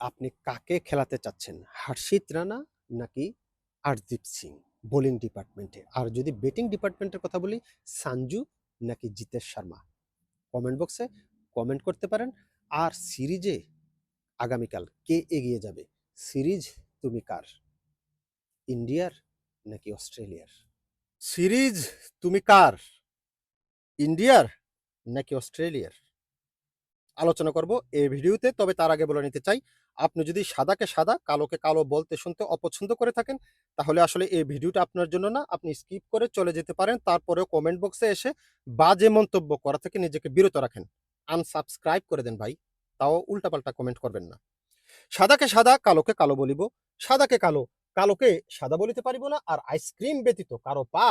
আপনি কাকে খেলাতে চাচ্ছেন? হর্ষিত রানা নাকি হরদীপ সিং বোলিং ডিপার্টমেন্টে? আর যদি ব্যাটিং ডিপার্টমেন্টের কথা বলি সানজু নাকি জিতেশ শর্মা? কমেন্ট বক্সে কমেন্ট করতে পারেন। আর সিরিজে আগামীকাল কে এগিয়ে যাবে? সিরিজ তুমি কার? ইন্ডিয়ার নাকি অস্ট্রেলিয়ার? সিরিজ তুমি কার? ইন্ডিয়ার নাকি অস্ট্রেলিয়ার? আলোচনা করব এই ভিডিওতে। তবে তার আগে বলে নিতে চাই, আপনি যদি সাদাকে সাদা, কালোকে কালো বলতে শুনতে অপছন্দ করে থাকেন, তাহলে আসলে এই ভিডিওটা আপনার জন্য না। আপনি স্কিপ করে চলে যেতে পারেন। তারপরেও কমেন্ট বক্সে এসে বাজে মন্তব্য করা থেকে নিজেকে বিরত রাখেন। আনসাবস্ক্রাইব করে দেন ভাই। তাও উল্টাপাল্টা কমেন্ট করবেন না। সাদাকে সাদা, কালোকে কালো বলিব। সাদাকে কালো, কালোকে সাদা বলিতে পারিব না। আর আইসক্রিম ব্যতীত কারও পা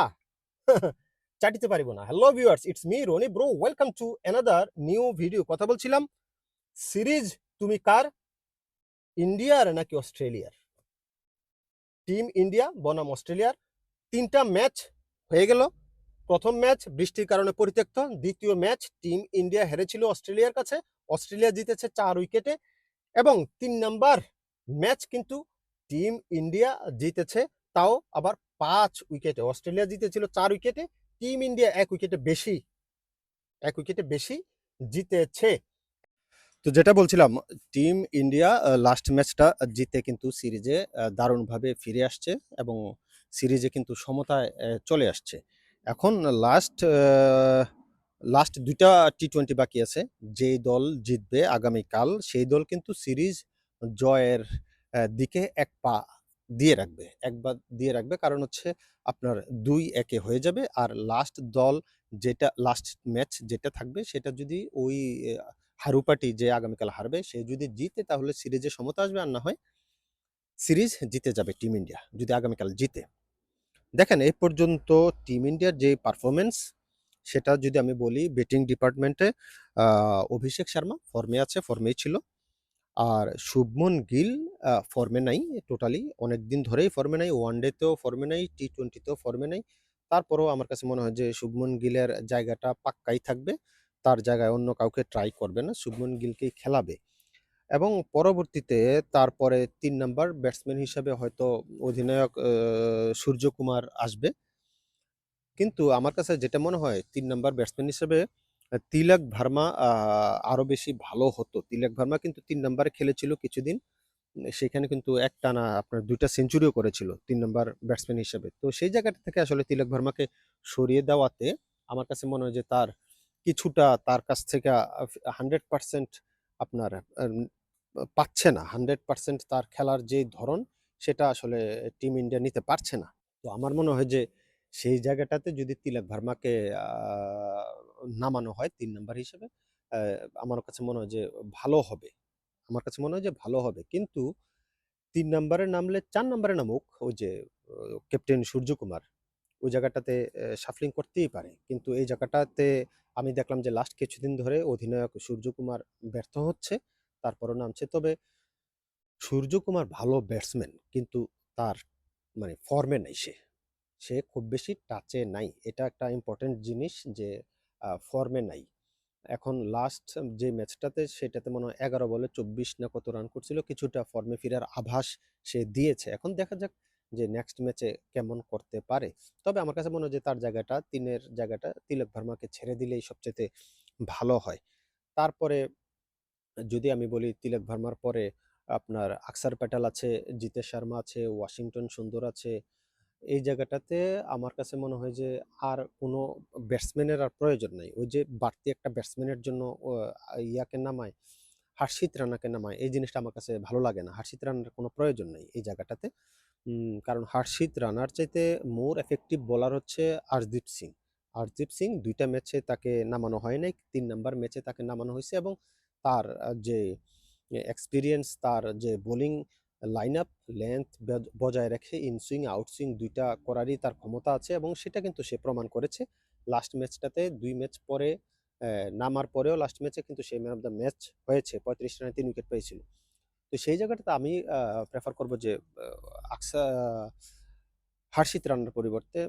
চাটিতে পারিব না। Hello viewers, it's me Rony bro. Welcome to another new video. কথা বলছিলাম সিরিজ তুমি কার? ইন্ডিয়ার নাকি অস্ট্রেলিয়ার? টিম ইন্ডিয়া বনাম অস্ট্রেলিয়ার তিনটা ম্যাচ হয়ে গেল। প্রথম ম্যাচ বৃষ্টির কারণে পরিত্যক্ত। দ্বিতীয় ম্যাচ টিম ইন্ডিয়া হেরেছিল অস্ট্রেলিয়ার কাছে। অস্ট্রেলিয়া জিতেছে চার উইকেটে এবং তিন নাম্বার ম্যাচ কিন্তু টিম ইন্ডিয়া জিতেছে তাও আবার পাঁচ উইকেটে। অস্ট্রেলিয়া জিতেছিল চার উইকেটে। টিম ইন্ডিয়া এক উইকেটে বেশি এক উইকেটে বেশি জিতেছে। তো যেটা বলছিলাম টিম ইন্ডিয়া লাস্ট ম্যাচটা জিতে কিন্তু সিরিজে দারুণভাবে ফিরে আসছে এবং সিরিজে কিন্তু সমতায় চলে আসছে। এখন লাস্ট লাস্ট ২ টা টি-টোয়েন্টি বাকি আছে। যেই দল জিতবে আগামীকাল, সেই দল কিন্তু সিরিজ জয়ের দিকে এক পা দিয়ে রাখবে। ১ পা দিয়ে রাখবে। কারণ হচ্ছে আপনার দুই একে হয়ে যাবে। আর লাস্ট দল যেটা লাস্ট ম্যাচ যেটা থাকবে, সেটা যদি ওই হারুপাটি যে আগামীকাল হারবে সে যদি জিতে তাহলে সিরিজে সমতা আসবে। আর না হয় সিরিজ জিতে যাবে টিম ইন্ডিয়া যদি আগামীকাল জিতে। দেখেন এই পর্যন্ত টিম ইন্ডিয়ার যে পারফরম্যান্স সেটা যদি আমি বলি ব্যাটিং ডিপার্টমেন্টে অভিষেক শর্মা ফর্মে আছে, ফর্মেই ছিল। আর শুভমন গিল ফর্মে নাই টোটালি। অনেকদিন ধরেই ফর্মে নাই। ওয়ানডেতেও ফর্মে নাই, টি-টোয়েন্টিতেও ফর্মে নাই। তারপরেও আমার কাছে মনে হয় যে শুভমন গিলের জায়গাটা পাক্কাই থাকবে। তার জায়গায় অন্য কাউকে ট্রাই করবে না। শুভমন গিলকেই খেলাবে। এবং পরবর্তীতে তারপরে তিন নাম্বার ব্যাটসম্যান হিসাবে হয়তো অধিনায়ক সূর্যকুমার আসবে। কিন্তু আমার কাছে যেটা মনে হয়, তিন নাম্বার ব্যাটসম্যান হিসেবে তিলক ভার্মা আরও বেশি ভালো হতো। তিলক ভার্মা কিন্তু তিন নাম্বারে খেলেছিল কিছুদিন। সেখানে কিন্তু একটানা আপনার দুইটা সেঞ্চুরিও করেছিল তিন নাম্বার ব্যাটসম্যান হিসেবে। তো সেই জায়গাটা থেকে আসলে তিলক ভার্মাকে সরিয়ে দেওয়াতে আমার কাছে মনে হয় যে তার কিছুটা তার কাছ থেকে আ 100% আপনার পাচ্ছে না। 100% তার খেলার যে ধরন, সেটা আসলে টিম ইন্ডিয়া নিতে পারছে না। তো আমার মনে হয় যে, সেই জায়গাটাতে যদি তিলক ভার্মাকে নামানো হয় তিন নাম্বার হিসেবে আমার কাছে মনে হয় যে ভালো হবে। আমার কাছে মনে হয় যে ভালো হবে। কিন্তু তিন নাম্বারে নামলে চার নাম্বারে নামুক, ওই যে ক্যাপ্টেন সূর্যকুমার, ওই জায়গাটাতে, এ শাফলিং করতেই পারে। কিন্তু এই জায়গাটাতে আমি দেখলাম যে লাস্ট কিছুদিন ধরে অধিনায়ক সূর্যকুমার ব্যর্থ হচ্ছে। তারপরও নামছে। তবে সূর্যকুমার ভালো ব্যাটসম্যান কিন্তু তার মানে ফর্মে নাই সে। সে খুব বেশি টাচে নাই। এটা একটা ইম্পোর্টেন্ট জিনিস যে ফর্মে নাই। এখন লাস্ট যে ম্যাচটাতে সেটাতে মনে হয় ১১ বলে ২৪ না কত রান করছিল। কিছুটা ফর্মে ফেরার আভাস সে দিয়েছে। এখন দেখা যাক যে নেক্সট ম্যাচে কেমন করতে পারে। তবে আমার কাছে মনে হয় যে তার জায়গাটা তিনের জায়গাটা তিলক ভার্মাকে ছেড়ে দিলেই সবচাইতে ভালো হয়। তারপরে যদি আমি বলি তিলক ভার্মার পরে আপনার আকসার প্যাটাল আছে, জিতেশ শর্মা আছে, ওয়াশিংটন সুন্দর আছে। এই জায়গাটাতে আমার কাছে মনে হয় যে আর কোনো ব্যাটসম্যানের আর প্রয়োজন নাই। ওই যে বাড়তি একটা ব্যাটসম্যানের জন্য ইয়াকে নামায়, হর্ষিত রানাকে নামায় এই জিনিসটা আমার কাছে ভালো লাগে না। হর্ষিত রানার কোনো প্রয়োজন নাই এই জায়গাটাতে। কারণ হর্ষিত রানার চাইতে মোর এফেক্টিভ বোলার হচ্ছে আরদীপ সিং। আরদীপ সিং দুইটা ম্যাচে তাকে নামানো হয় নাই। তিন নাম্বার ম্যাচে তাকে নামানো হয়েছে এবং তার যে এক্সপিরিয়েন্স তার যে বোলিং লাইনআপ লেংথ বজ বজায় রেখে ইন সুইং, আউট সুইং ২ টা করারই তার ক্ষমতা আছে এবং সেটা কিন্তু সে প্রমাণ করেছে। লাস্ট ম্যাচটাতে দুই ম্যাচ পরে নামার পরেও লাস্ট ম্যাচে কিন্তু সে ম্যান অফ দ্য ম্যাচ হয়েছে। ৩৫ রানে তিন উইকেট পেয়েছিল। তো সেই জায়গাটাতে আমি প্রেফার করব যে আকসা, হর্ষিত রানার পরিবর্তে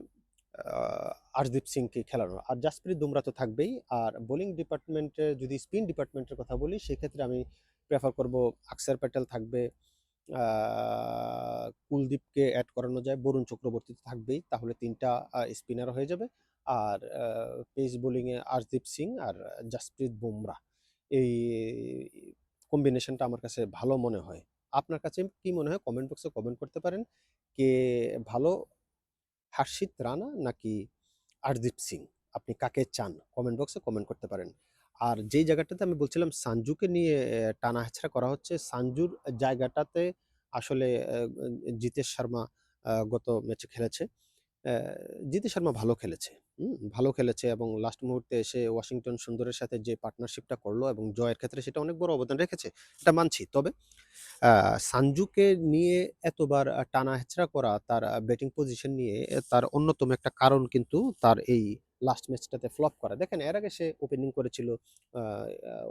আরদীপ সিংকে খেলানো। আর জাসপ্রীত বুমরা তো থাকবেই। আর বোলিং ডিপার্টমেন্টে, যদি স্পিন ডিপার্টমেন্টের কথা বলি, সেক্ষেত্রে আমি প্রেফার করব আকসার প্যাটেল থাকবে। কুলদীপকে অ্যাড করানো যায়। বরুণ চক্রবর্তী থাকবেই। তাহলে তিনটা স্পিনার হয়ে যাবে। আর পেস বোলিংয়ে আরদীপ সিং আর জাসপ্রীত বুমরা। এই কম্বিনেশনটা আমার কাছে ভালো মনে হয়। আপনার কাছে কি মনে হয়? কমেন্ট বক্সে কমেন্ট করতে পারেন। কে ভালো? হার্ষিত রানা নাকি আরদীপ সিং? আপনি কাকে চান? কমেন্ট বক্সে কমেন্ট করতে পারেন। আর যেই জায়গাটাতে আমি বলছিলাম সানজুকে নিয়ে টানা হেঁচড়া করা হচ্ছে, সানজুর জায়গাটাতে আসলে জিতেশ শর্মা গত ম্যাচে খেলেছে। জিতেশ শর্মা ভালো খেলেছে। ভালো খেলেছে এবং লাস্ট মুহূর্তে এসে ওয়াশিংটন সুন্দরের সাথে যে পার্টনারশিপটা করল এবং জয়ের ক্ষেত্রে সেটা অনেক বড় অবদান রেখেছে, এটা মানছি। তবে সানজুকে নিয়ে এতবার টানা হেঁচড়া করা তার ব্যাটিং পজিশন নিয়ে তার অন্যতম একটা কারণ কিন্তু তার এই লাস্ট ম্যাচটাতে ফ্লপ করা। দেখেন, এর আগে সে ওপেনিং করেছিল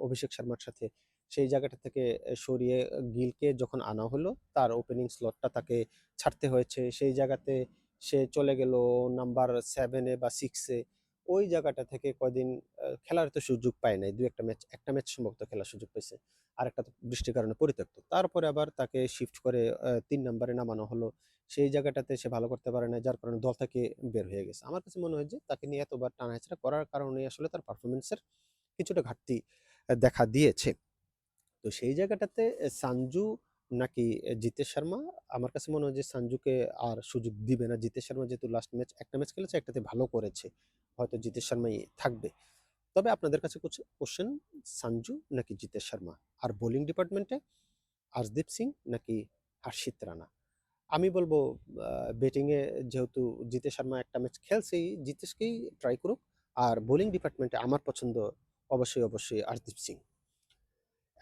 অভিষেক শর্মার সাথে। সেই জায়গাটা থেকে সরিয়ে গিলকে যখন আনা হলো, তার ওপেনিং স্লটটা তাকে ছাড়তে হয়েছে। সেই জায়গাতে সে চলে গেল নাম্বার সেভেনে বা সিক্সে ওই জায়গাটা থেকে কয়দিন খেলার তো সুযোগ পায় নাই। দু একটা ম্যাচ একটা ম্যাচ সম্ভবত খেলার সুযোগ পেয়েছে আর একটা তো বৃষ্টির কারণে পরিত্যক্ত। তারপরে আবার তাকে শিফট করে তিন নম্বরে নামানো হলো। সেই জায়গাটাতে সে ভালো করতে পারে না যার কারণে দল থেকে বের হয়ে গেছে। আমার কাছে মনে হয় যে তাকে নিয়ে এতবার টানা হেঁচড়া করার কারণে আসলে তার পারফরমেন্সের কিছুটা ঘাটতি দেখা দিয়েছে। তো সেই জায়গাটাতে সানজু নাকি জিতেশ শর্মা? আমার কাছে মনে হয় যে সানজুকে আর সুযোগ দিবে না। জিতেশ শর্মা যেহেতু লাস্ট ম্যাচ একটা ম্যাচ খেলেছে, একটাতে ভালো করেছে। হয়তো জিতেশ শর্মাই থাকবে। তবে আপনাদের কাছে কোশ্চেন সানজু নাকি জিতেশ শর্মা? আর বোলিং ডিপার্টমেন্টে আরদীপ সিং নাকি হর্ষিত রানা? আমি বলব ব্যাটিংয়ে যেহেতু জিতেশ শর্মা একটা ম্যাচ খেলছেই, জিতেশকেই ট্রাই করুক। আর বোলিং ডিপার্টমেন্টে আমার পছন্দ অবশ্যই অবশ্যই আরদীপ সিং।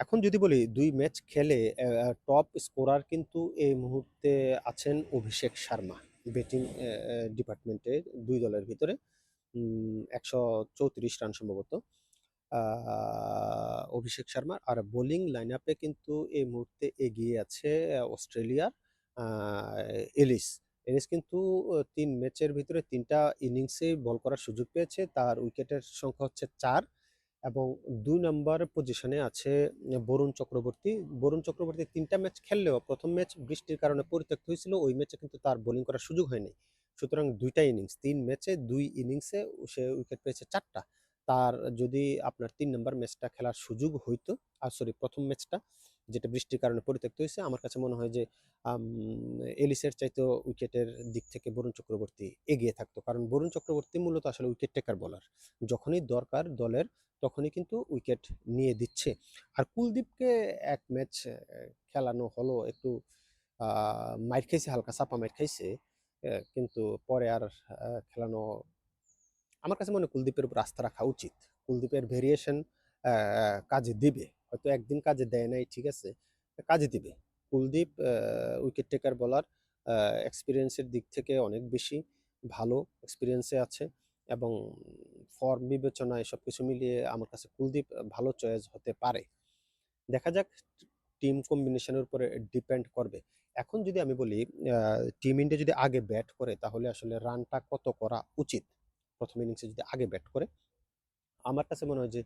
এখন যদি বলি, দুই ম্যাচ খেলে টপ স্কোরার কিন্তু এই মুহূর্তে আছেন অভিষেক শর্মা ব্যাটিং ডিপার্টমেন্টে দুই দলের ভিতরে। একশো চৌত্রিশ রান সম্ভবত। অভিষেক শর্মা আর বোলিং লাইন আপে কিন্তু এই মুহূর্তে এগিয়ে আছে অস্ট্রেলিয়ার এলিস এলিস কিন্তু তিন ম্যাচের ভিতরে তিনটা ইনিংসে বল করার সুযোগ পেয়েছে। তার উইকেটের সংখ্যা হচ্ছে চার। এবং দুই নম্বর পজিশনে আছে বরুণ চক্রবর্তী। বরুণ চক্রবর্তী তিনটা ম্যাচ খেললেও প্রথম ম্যাচ বৃষ্টির কারণে পরিত্যক্ত হয়েছিল, ওই ম্যাচে কিন্তু তার বোলিং করার সুযোগ হয়নি। সুতরাং দুইটা ইনিংস তিন ম্যাচে দুই ইনিংসে সে উইকেট পেয়েছে চারটা। তার যদি আপনার তিন নম্বর ম্যাচটা খেলার সুযোগ হইতো আর সরি প্রথম ম্যাচটা যেটা বৃষ্টির কারণে পরিত্যক্ত হয়েছে, আমার কাছে মনে হয় যে এলিসের চাইতে উইকেটের দিক থেকে বরুণ চক্রবর্তী এগিয়ে থাকতো। কারণ বরুণ চক্রবর্তী মূলত আসলে উইকেট টেকার বলার। যখনই দরকার দলের, তখনই কিন্তু উইকেট নিয়ে দিচ্ছে। আর কুলদীপকে এক ম্যাচ খেলানো হলো, একটু মাইর খাইছে, হালকা চাপা মাইর খাইছে কিন্তু পরে আর খেলানো, আমার কাছে মনে কুলদীপের উপর আস্থা রাখা উচিত। কুলদীপের ভেরিয়েশন কাজে দিবে। হয়তো একদিন কাজে দেয় নাই, ঠিক আছে? কাজে দিবে। কুলদীপ উইকেট টেকার বলার এক্সপিরিয়েন্সের দিক থেকে অনেক বেশি ভালো এক্সপিরিয়েন্সে আছে এবং ফর্ম বিবেচনায় সব কিছু মিলিয়ে আমার কাছে কুলদীপ ভালো চয়েস হতে পারে। দেখা যাক টিম কম্বিনেশনের উপরে ডিপেন্ড করবে। এখন যদি আমি বলি টিম ইন্ডিয়া যদি আগে ব্যাট করে, তাহলে আসলে রানটা কত করা উচিত? প্রথম ইনিংসে যদি আগে ব্যাট করে, আমার কাছে মনে হয় যে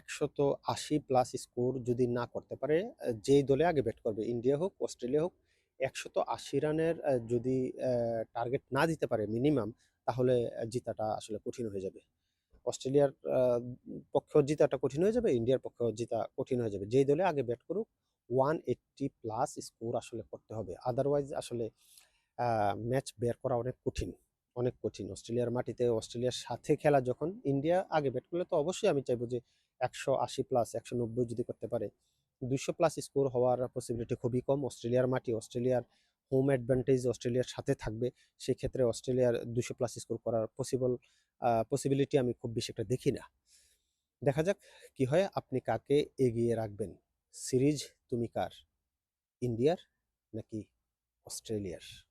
একশত আশি প্লাস স্কোর যদি না করতে পারে, যেই দলে আগে ব্যাট করবে ইন্ডিয়া হোক অস্ট্রেলিয়া হোক, একশত আশি রানের যদি টার্গেট না দিতে পারে মিনিমাম তাহলে জিতাটা আসলে কঠিন হয়ে যাবে। অস্ট্রেলিয়ার পক্ষেও জিতাটা কঠিন হয়ে যাবে ইন্ডিয়ার পক্ষেও জিতা কঠিন হয়ে যাবে। যেই দলে আগে ব্যাট করুক ওয়ান এইট্টি প্লাস স্কোর আসলে করতে হবে। আদারওয়াইজ আসলে ম্যাচ বের করা অনেক কঠিন। অনেক কঠিন। অস্ট্রেলিয়ার মাটিতে অস্ট্রেলিয়ার সাথে খেলা যখন ইন্ডিয়া আগে ব্যাট করলে তো অবশ্যই আমি চাইব যে একশো আশি প্লাস একশো নব্বই যদি করতে পারে। দুশো প্লাস স্কোর হওয়ার পসিবিলিটি খুবই কম। অস্ট্রেলিয়ার মাটি, অস্ট্রেলিয়ার হোম অ্যাডভান্টেজ অস্ট্রেলিয়ার সাথে থাকবে। সেক্ষেত্রে অস্ট্রেলিয়ার দুশো প্লাস স্কোর করার পসিবল পসিবিলিটি আমি খুব বেশি একটা দেখি না। দেখা যাক কি হয়, আপনি কাকে এগিয়ে রাখবেন? সিরিজ তুমি কার? ইন্ডিয়ার নাকি অস্ট্রেলিয়ার?